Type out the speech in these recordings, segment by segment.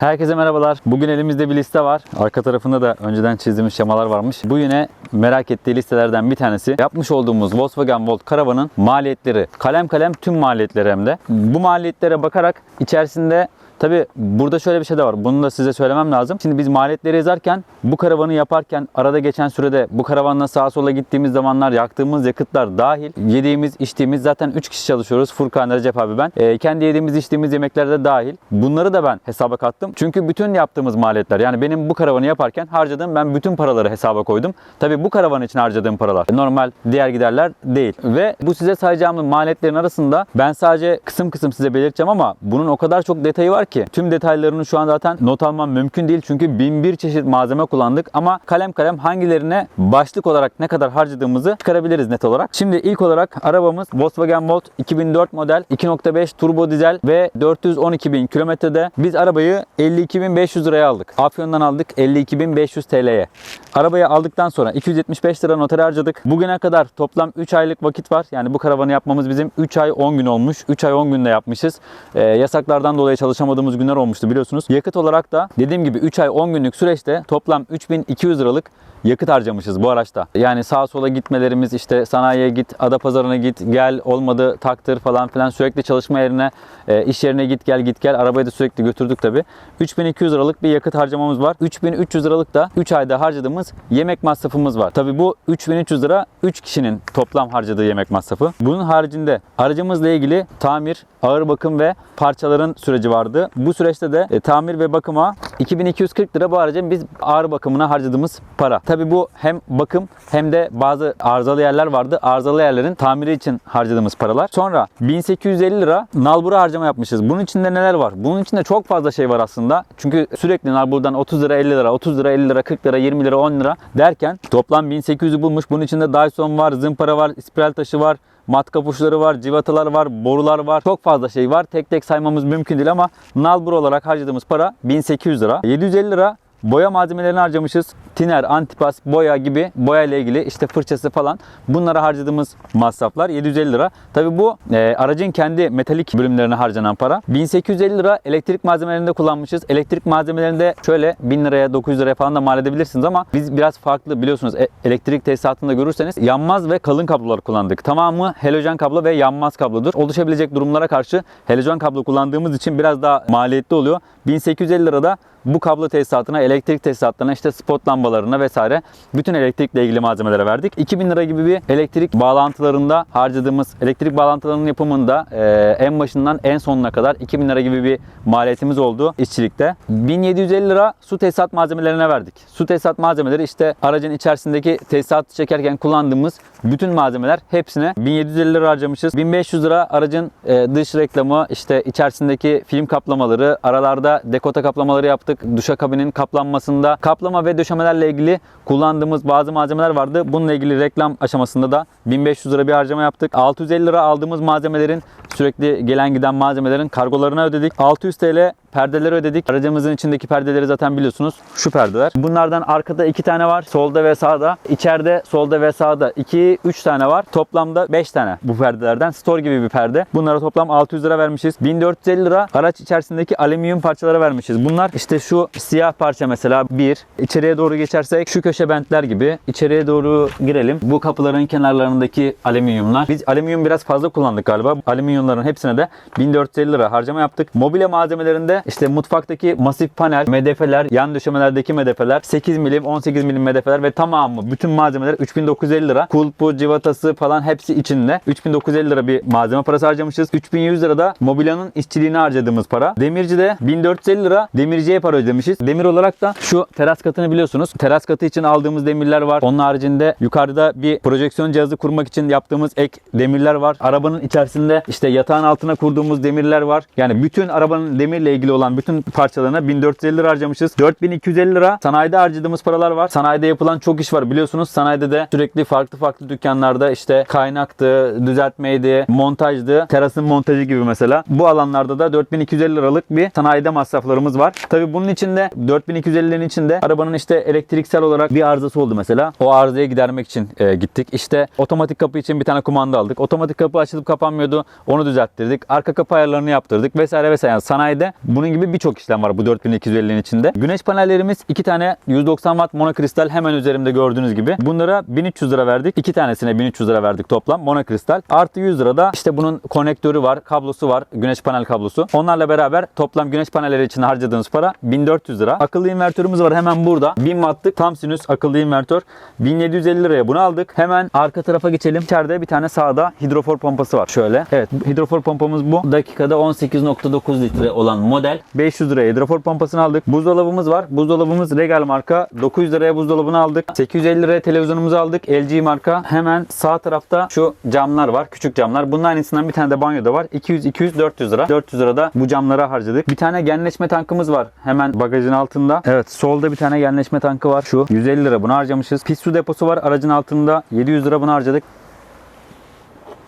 Herkese merhabalar. Bugün elimizde bir liste var. Arka tarafında da önceden çizdiğimiz şemalar varmış. Bu yine merak ettiği listelerden bir tanesi. Yapmış olduğumuz Volkswagen Volt karavanın maliyetleri. Kalem kalem tüm maliyetleri hem de. Bu maliyetlere bakarak içerisinde Tabi burada şöyle bir şey de var. Bunu da size söylemem lazım. Şimdi biz maliyetleri yazarken bu karavanı yaparken arada geçen sürede bu karavanla sağa sola gittiğimiz zamanlar yaktığımız yakıtlar dahil yediğimiz içtiğimiz zaten 3 kişi çalışıyoruz. Furkan, Recep abi ben. Ee, kendi yediğimiz içtiğimiz yemekler de dahil. Bunları da ben hesaba kattım. Çünkü bütün yaptığımız maliyetler yani benim bu karavanı yaparken harcadığım ben bütün paraları hesaba koydum. Tabi bu karavan için harcadığım paralar normal diğer giderler değil. Ve bu size sayacağım maliyetlerin arasında ben sadece kısım kısım size belirteceğim ama bunun o kadar çok detayı var ki tüm detaylarını şu an zaten not almam mümkün değil. Çünkü bin bir çeşit malzeme kullandık ama kalem kalem hangilerine başlık olarak ne kadar harcadığımızı çıkarabiliriz net olarak. Şimdi ilk olarak arabamız Volkswagen Volt 2004 model 2.5 turbo dizel ve 412 bin kilometrede biz arabayı 52.500 liraya aldık. Afyon'dan aldık 52.500 TL'ye. Arabayı aldıktan sonra 275 lira noter harcadık. Bugüne kadar toplam 3 aylık vakit var. Yani bu karavanı yapmamız bizim 3 ay 10 gün olmuş. 3 ay 10 günde yapmışız. Ee, yasaklardan dolayı çalışamadığımız günler olmuştu biliyorsunuz. Yakıt olarak da dediğim gibi 3 ay 10 günlük süreçte toplam 3200 liralık yakıt harcamışız bu araçta. Yani sağa sola gitmelerimiz işte sanayiye git, Adapazarı'na git, gel olmadı taktır falan filan sürekli çalışma yerine, e, iş yerine git gel git gel. Arabayı da sürekli götürdük tabi. 3200 liralık bir yakıt harcamamız var. 3300 liralık da 3 ayda harcadığımız yemek masrafımız var. Tabi bu 3300 lira 3 kişinin toplam harcadığı yemek masrafı. Bunun haricinde aracımızla ilgili tamir, ağır bakım ve parçaların süreci vardı. Bu süreçte de e, tamir ve bakıma 2240 lira bu aracın biz ağır bakımına harcadığımız para. Tabi bu hem bakım hem de bazı arızalı yerler vardı. Arızalı yerlerin tamiri için harcadığımız paralar. Sonra 1850 lira nalbura harcama yapmışız. Bunun içinde neler var? Bunun içinde çok fazla şey var aslında. Çünkü sürekli nalburdan 30 lira 50 lira, 30 lira 50 lira, 40 lira, 20 lira, 10 lira derken toplam 1800'ü bulmuş. Bunun içinde Dyson var, zımpara var, spiral taşı var, matkap uçları var, civatalar var, borular var. Çok fazla şey var. Tek tek saymamız mümkün değil ama nalbur olarak harcadığımız para 1800 lira. 750 lira boya malzemelerini harcamışız. Tiner, antipas, boya gibi boya ile ilgili işte fırçası falan bunlara harcadığımız masraflar 750 lira. Tabi bu e, aracın kendi metalik bölümlerine harcanan para. 1850 lira elektrik malzemelerinde kullanmışız. Elektrik malzemelerinde şöyle 1000 liraya 900 liraya falan da mal edebilirsiniz ama biz biraz farklı biliyorsunuz e, elektrik tesisatında görürseniz yanmaz ve kalın kablolar kullandık. Tamamı halojen kablo ve yanmaz kablodur. Oluşabilecek durumlara karşı halojen kablo kullandığımız için biraz daha maliyetli oluyor. 1850 lirada bu kablo tesisatına, elektrik tesisatlarına, işte spot lambalarına vesaire bütün elektrikle ilgili malzemelere verdik. 2000 lira gibi bir elektrik bağlantılarında harcadığımız, elektrik bağlantılarının yapımında e, en başından en sonuna kadar 2000 lira gibi bir maliyetimiz oldu işçilikte. 1750 lira su tesisat malzemelerine verdik. Su tesisat malzemeleri işte aracın içerisindeki tesisat çekerken kullandığımız bütün malzemeler hepsine 1750 lira harcamışız. 1500 lira aracın e, dış reklamı, işte içerisindeki film kaplamaları, aralarda dekota kaplamaları yaptık. Duşakabinin kaplanmasında kaplama ve döşemelerle ilgili kullandığımız bazı malzemeler vardı. Bununla ilgili reklam aşamasında da 1500 lira bir harcama yaptık. 650 lira aldığımız malzemelerin sürekli gelen giden malzemelerin kargolarına ödedik. 600 TL perdeleri ödedik. Aracımızın içindeki perdeleri zaten biliyorsunuz. Şu perdeler. Bunlardan arkada iki tane var. Solda ve sağda. İçeride solda ve sağda 2 3 tane var. Toplamda 5 tane bu perdelerden. Store gibi bir perde. Bunlara toplam 600 lira vermişiz. 1450 lira araç içerisindeki alüminyum parçalara vermişiz. Bunlar işte şu siyah parça mesela bir. İçeriye doğru geçersek şu köşe bentler gibi. İçeriye doğru girelim. Bu kapıların kenarlarındaki alüminyumlar. Biz alüminyum biraz fazla kullandık galiba. Alüminyumların hepsine de 1450 lira harcama yaptık. Mobilya malzemelerinde işte mutfaktaki masif panel, medefeler, yan döşemelerdeki medefeler, 8 milim, 18 milim medefeler ve tamamı bütün malzemeler 3950 lira. Kulpu, civatası falan hepsi içinde. 3950 lira bir malzeme parası harcamışız. 3100 lira da mobilyanın işçiliğine harcadığımız para. Demircide 1450 lira demirciye para ödemişiz. Demir olarak da şu teras katını biliyorsunuz. Teras katı için aldığımız demirler var. Onun haricinde yukarıda bir projeksiyon cihazı kurmak için yaptığımız ek demirler var. Arabanın içerisinde işte yatağın altına kurduğumuz demirler var. Yani bütün arabanın demirle ilgili olan bütün parçalarına 1450 lira harcamışız. 4250 lira sanayide harcadığımız paralar var. Sanayide yapılan çok iş var biliyorsunuz. Sanayide de sürekli farklı farklı dükkanlarda işte kaynaktı, düzeltmeydi, montajdı, terasın montajı gibi mesela. Bu alanlarda da 4250 liralık bir sanayide masraflarımız var. Tabi bunun içinde 4250'lerin içinde arabanın işte elektriksel olarak bir arızası oldu mesela. O arızayı gidermek için e, gittik. İşte otomatik kapı için bir tane kumanda aldık. Otomatik kapı açılıp kapanmıyordu. Onu düzelttirdik. Arka kapı ayarlarını yaptırdık vesaire vesaire. Yani sanayide bu Bunun gibi birçok işlem var bu 4250'nin içinde. Güneş panellerimiz iki tane 190 watt monokristal hemen üzerimde gördüğünüz gibi. Bunlara 1300 lira verdik. İki tanesine 1300 lira verdik toplam monokristal. Artı 100 lira da işte bunun konektörü var, kablosu var, güneş panel kablosu. Onlarla beraber toplam güneş panelleri için harcadığınız para 1400 lira. Akıllı invertörümüz var hemen burada. 1000 wattlık tam sinüs akıllı invertör. 1750 liraya bunu aldık. Hemen arka tarafa geçelim. İçeride bir tane sağda hidrofor pompası var. Şöyle. Evet hidrofor pompamız bu. Dakikada 18.9 litre olan model. 500 liraya hidrofor pompasını aldık. Buzdolabımız var. Buzdolabımız Regal marka. 900 liraya buzdolabını aldık. 850 liraya televizyonumuzu aldık. LG marka. Hemen sağ tarafta şu camlar var. Küçük camlar. Bunun aynısından bir tane de banyoda var. 200, 200, 400 lira. 400 lira da bu camlara harcadık. Bir tane genleşme tankımız var. Hemen bagajın altında. Evet solda bir tane genleşme tankı var. Şu 150 lira bunu harcamışız. Pis su deposu var aracın altında. 700 lira bunu harcadık.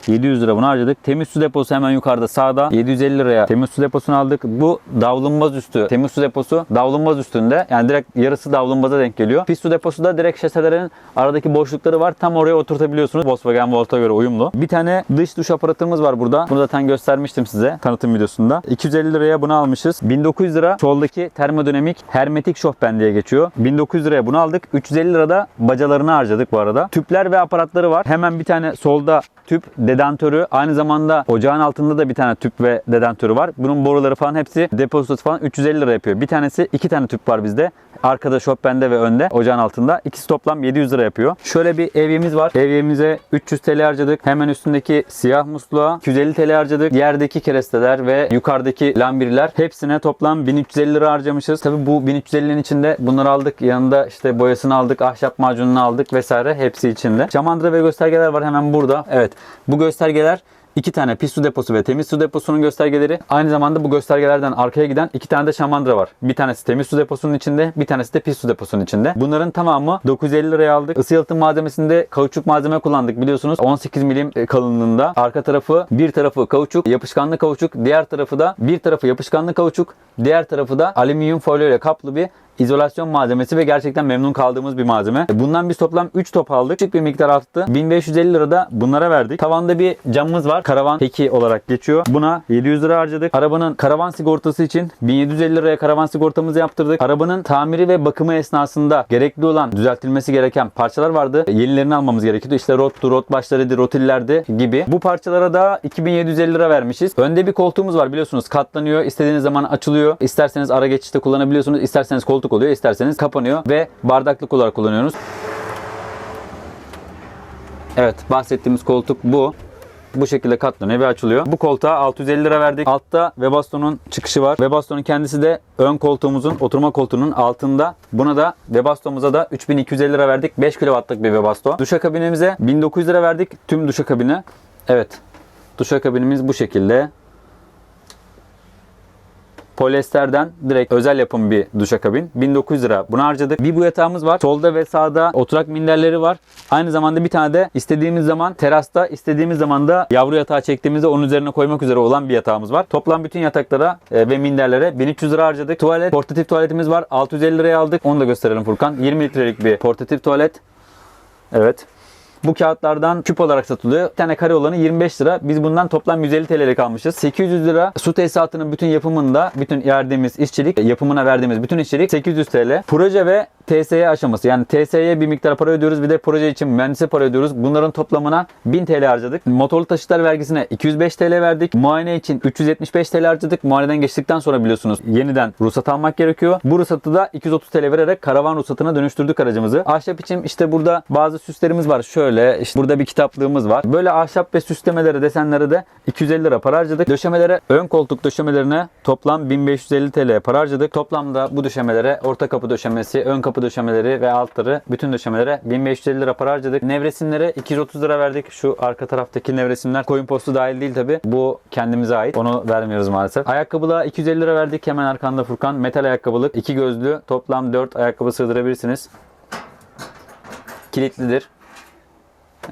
700 lira bunu harcadık. Temiz su deposu hemen yukarıda sağda. 750 liraya temiz su deposunu aldık. Bu davlumbaz üstü. Temiz su deposu davlumbaz üstünde. Yani direkt yarısı davlumbaza denk geliyor. Pis su deposu da direkt şaselerin aradaki boşlukları var. Tam oraya oturtabiliyorsunuz. Volkswagen Volt'a göre uyumlu. Bir tane dış duş aparatımız var burada. Bunu zaten göstermiştim size tanıtım videosunda. 250 liraya bunu almışız. 1900 lira soldaki termodinamik hermetik şofben diye geçiyor. 1900 liraya bunu aldık. 350 lira da bacalarını harcadık bu arada. Tüpler ve aparatları var. Hemen bir tane solda tüp dedantörü. Aynı zamanda ocağın altında da bir tane tüp ve dedantörü var. Bunun boruları falan hepsi depozitosu falan 350 lira yapıyor. Bir tanesi iki tane tüp var bizde. Arkada şofbende ve önde ocağın altında. İkisi toplam 700 lira yapıyor. Şöyle bir evyemiz var. Evyemize 300 TL harcadık. Hemen üstündeki siyah musluğa 250 TL harcadık. Yerdeki keresteler ve yukarıdaki lambirler hepsine toplam 1350 lira harcamışız. Tabi bu 1350'nin içinde bunları aldık. Yanında işte boyasını aldık, ahşap macununu aldık vesaire hepsi içinde. Şamandıra ve göstergeler var hemen burada. Evet bu göstergeler iki tane pis su deposu ve temiz su deposunun göstergeleri. Aynı zamanda bu göstergelerden arkaya giden iki tane de şamandıra var. Bir tanesi temiz su deposunun içinde, bir tanesi de pis su deposunun içinde. Bunların tamamı 950 liraya aldık. Isı yalıtım malzemesinde kauçuk malzeme kullandık biliyorsunuz. 18 milim kalınlığında. Arka tarafı bir tarafı kauçuk, yapışkanlı kauçuk, diğer tarafı da bir tarafı yapışkanlı kauçuk, diğer tarafı da alüminyum folyo ile kaplı bir izolasyon malzemesi ve gerçekten memnun kaldığımız bir malzeme. Bundan biz toplam 3 top aldık. Küçük bir miktar arttı. 1550 lira da bunlara verdik. Tavanda bir camımız var. Karavan peki olarak geçiyor. Buna 700 lira harcadık. Arabanın karavan sigortası için 1750 liraya karavan sigortamızı yaptırdık. Arabanın tamiri ve bakımı esnasında gerekli olan düzeltilmesi gereken parçalar vardı. Yenilerini almamız gerekiyordu. İşte rottu, rot başlarıydı, rotillerdi gibi. Bu parçalara da 2750 lira vermişiz. Önde bir koltuğumuz var biliyorsunuz. Katlanıyor. İstediğiniz zaman açılıyor. İsterseniz ara geçişte kullanabiliyorsunuz. İsterseniz koltuk oluyor. isterseniz kapanıyor ve bardaklık olarak kullanıyoruz. Evet bahsettiğimiz koltuk bu. Bu şekilde katlanıyor ve açılıyor. Bu koltuğa 650 lira verdik. Altta Webasto'nun çıkışı var. Webasto'nun kendisi de ön koltuğumuzun, oturma koltuğunun altında. Buna da Webasto'muza da 3250 lira verdik. 5 kW'lık bir Webasto. Duşakabinimize 1900 lira verdik. Tüm duşakabine. Evet. Duşakabinimiz bu şekilde polyesterden direkt özel yapım bir duşakabin. 1900 lira bunu harcadık. Bir bu yatağımız var. Solda ve sağda oturak minderleri var. Aynı zamanda bir tane de istediğimiz zaman terasta istediğimiz zaman da yavru yatağı çektiğimizde onun üzerine koymak üzere olan bir yatağımız var. Toplam bütün yataklara e, ve minderlere 1300 lira harcadık. Tuvalet, portatif tuvaletimiz var. 650 liraya aldık. Onu da gösterelim Furkan. 20 litrelik bir portatif tuvalet. Evet. Bu kağıtlardan küp olarak satılıyor. Bir tane kare olanı 25 lira. Biz bundan toplam 150 TL'lik almışız. 800 lira su tesisatının bütün yapımında, bütün verdiğimiz işçilik, yapımına verdiğimiz bütün işçilik 800 TL. Proje ve TSE aşaması. Yani TSE'ye bir miktar para ödüyoruz. Bir de proje için mühendise para ödüyoruz. Bunların toplamına 1000 TL harcadık. Motorlu taşıtlar vergisine 205 TL verdik. Muayene için 375 TL harcadık. Muayeneden geçtikten sonra biliyorsunuz yeniden ruhsat almak gerekiyor. Bu ruhsatı da 230 TL vererek karavan ruhsatına dönüştürdük aracımızı. Ahşap için işte burada bazı süslerimiz var. Şöyle işte burada bir kitaplığımız var. Böyle ahşap ve süslemelere, desenlere de 250 lira para harcadık. Döşemelere, ön koltuk döşemelerine toplam 1550 TL para harcadık. Toplamda bu döşemelere orta kapı döşemesi, ön kapı döşemeleri ve altları bütün döşemelere 1550 lira para harcadık. Nevresimlere 230 lira verdik. Şu arka taraftaki nevresimler koyun postu dahil değil tabi. Bu kendimize ait. Onu vermiyoruz maalesef. Ayakkabılığa 250 lira verdik. Hemen arkanda Furkan. Metal ayakkabılık. 2 gözlü. Toplam 4 ayakkabı sığdırabilirsiniz. Kilitlidir.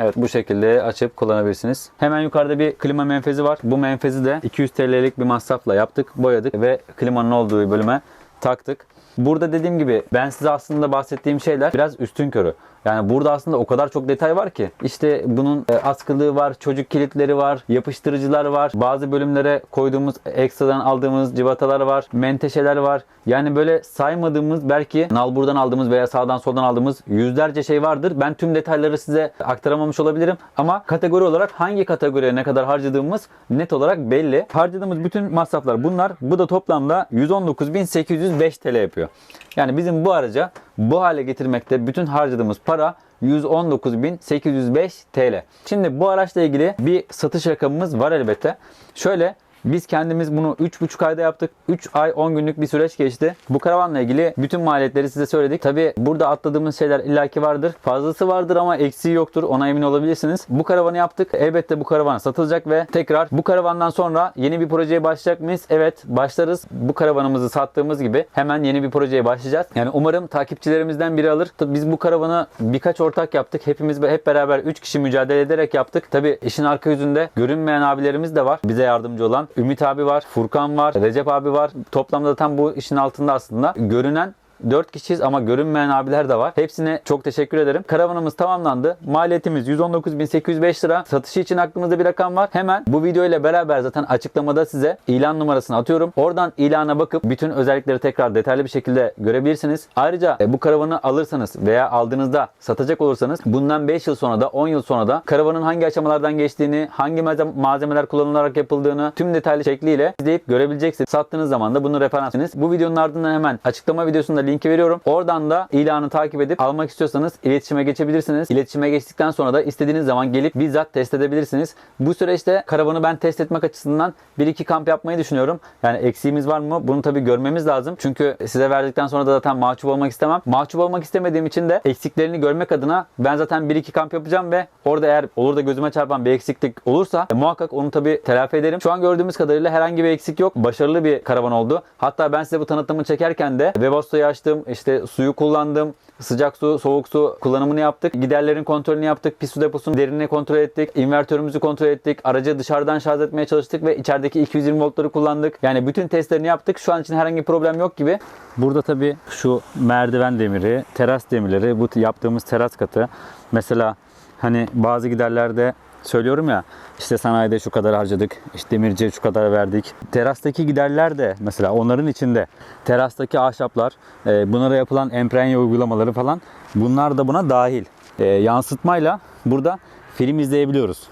Evet bu şekilde açıp kullanabilirsiniz. Hemen yukarıda bir klima menfezi var. Bu menfezi de 200 TL'lik bir masrafla yaptık, boyadık ve klimanın olduğu bölüme taktık. Burada dediğim gibi ben size aslında bahsettiğim şeyler biraz üstün körü. Yani burada aslında o kadar çok detay var ki. İşte bunun e, askılığı var, çocuk kilitleri var, yapıştırıcılar var. Bazı bölümlere koyduğumuz ekstradan aldığımız civatalar var, menteşeler var. Yani böyle saymadığımız belki nalburdan aldığımız veya sağdan soldan aldığımız yüzlerce şey vardır. Ben tüm detayları size aktaramamış olabilirim. Ama kategori olarak hangi kategoriye ne kadar harcadığımız net olarak belli. Harcadığımız bütün masraflar bunlar. Bu da toplamda 119.805 TL yapıyor. Yani bizim bu araca bu hale getirmekte bütün harcadığımız para 119.805 TL. Şimdi bu araçla ilgili bir satış rakamımız var elbette. Şöyle biz kendimiz bunu 3,5 ayda yaptık. 3 ay 10 günlük bir süreç geçti. Bu karavanla ilgili bütün maliyetleri size söyledik. Tabi burada atladığımız şeyler illaki vardır. Fazlası vardır ama eksiği yoktur. Ona emin olabilirsiniz. Bu karavanı yaptık. Elbette bu karavan satılacak ve tekrar bu karavandan sonra yeni bir projeye başlayacak mıyız? Evet başlarız. Bu karavanımızı sattığımız gibi hemen yeni bir projeye başlayacağız. Yani umarım takipçilerimizden biri alır. Tabii biz bu karavanı birkaç ortak yaptık. Hepimiz hep beraber 3 kişi mücadele ederek yaptık. Tabi işin arka yüzünde görünmeyen abilerimiz de var. Bize yardımcı olan. Ümit abi var, Furkan var, Recep abi var. Toplamda tam bu işin altında aslında. Görünen 4 kişiyiz ama görünmeyen abiler de var. Hepsine çok teşekkür ederim. Karavanımız tamamlandı. Maliyetimiz 119.805 lira. Satışı için aklımızda bir rakam var. Hemen bu video ile beraber zaten açıklamada size ilan numarasını atıyorum. Oradan ilana bakıp bütün özellikleri tekrar detaylı bir şekilde görebilirsiniz. Ayrıca e, bu karavanı alırsanız veya aldığınızda satacak olursanız bundan 5 yıl sonra da 10 yıl sonra da karavanın hangi aşamalardan geçtiğini, hangi malzeme- malzemeler kullanılarak yapıldığını tüm detaylı şekliyle izleyip görebileceksiniz. Sattığınız zaman da bunu referansınız. Bu videonun ardından hemen açıklama videosunda linki veriyorum. Oradan da ilanı takip edip almak istiyorsanız iletişime geçebilirsiniz. İletişime geçtikten sonra da istediğiniz zaman gelip bizzat test edebilirsiniz. Bu süreçte karavanı ben test etmek açısından 1-2 kamp yapmayı düşünüyorum. Yani eksiğimiz var mı? Bunu tabii görmemiz lazım. Çünkü size verdikten sonra da zaten mahcup olmak istemem. Mahcup olmak istemediğim için de eksiklerini görmek adına ben zaten 1-2 kamp yapacağım ve orada eğer olur da gözüme çarpan bir eksiklik olursa e, muhakkak onu tabii telafi ederim. Şu an gördüğümüz kadarıyla herhangi bir eksik yok. Başarılı bir karavan oldu. Hatta ben size bu tanıtımı çekerken de Webasto'yu açtım. işte suyu kullandım. Sıcak su, soğuk su kullanımını yaptık. Giderlerin kontrolünü yaptık. Pis su deposunun derinliğini kontrol ettik. İnvertörümüzü kontrol ettik. Aracı dışarıdan şarj etmeye çalıştık ve içerideki 220 voltları kullandık. Yani bütün testlerini yaptık. Şu an için herhangi bir problem yok gibi. Burada tabii şu merdiven demiri, teras demirleri, bu yaptığımız teras katı. Mesela hani bazı giderlerde söylüyorum ya işte sanayide şu kadar harcadık, işte demirciye şu kadar verdik. Terastaki giderler de mesela onların içinde terastaki ahşaplar, e, bunlara yapılan emprenye uygulamaları falan bunlar da buna dahil. E, yansıtmayla burada film izleyebiliyoruz.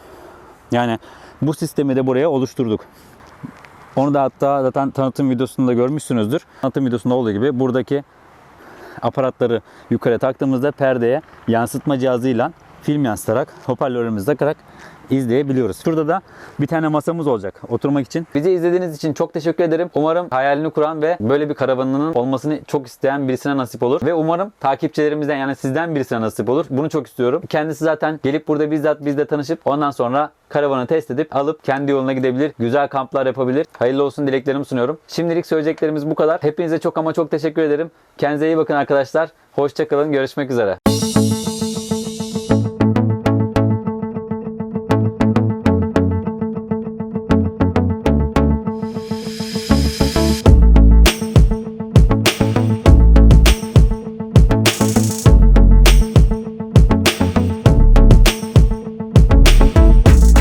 Yani bu sistemi de buraya oluşturduk. Onu da hatta zaten tanıtım videosunda görmüşsünüzdür. Tanıtım videosunda olduğu gibi buradaki aparatları yukarı taktığımızda perdeye yansıtma cihazıyla film yansıtarak hoparlörümüzü takarak izleyebiliyoruz. Şurada da bir tane masamız olacak oturmak için. Bizi izlediğiniz için çok teşekkür ederim. Umarım hayalini kuran ve böyle bir karavanının olmasını çok isteyen birisine nasip olur. Ve umarım takipçilerimizden yani sizden birisine nasip olur. Bunu çok istiyorum. Kendisi zaten gelip burada bizzat bizle tanışıp ondan sonra karavanı test edip alıp kendi yoluna gidebilir. Güzel kamplar yapabilir. Hayırlı olsun dileklerimi sunuyorum. Şimdilik söyleyeceklerimiz bu kadar. Hepinize çok ama çok teşekkür ederim. Kendinize iyi bakın arkadaşlar. Hoşçakalın. Görüşmek üzere.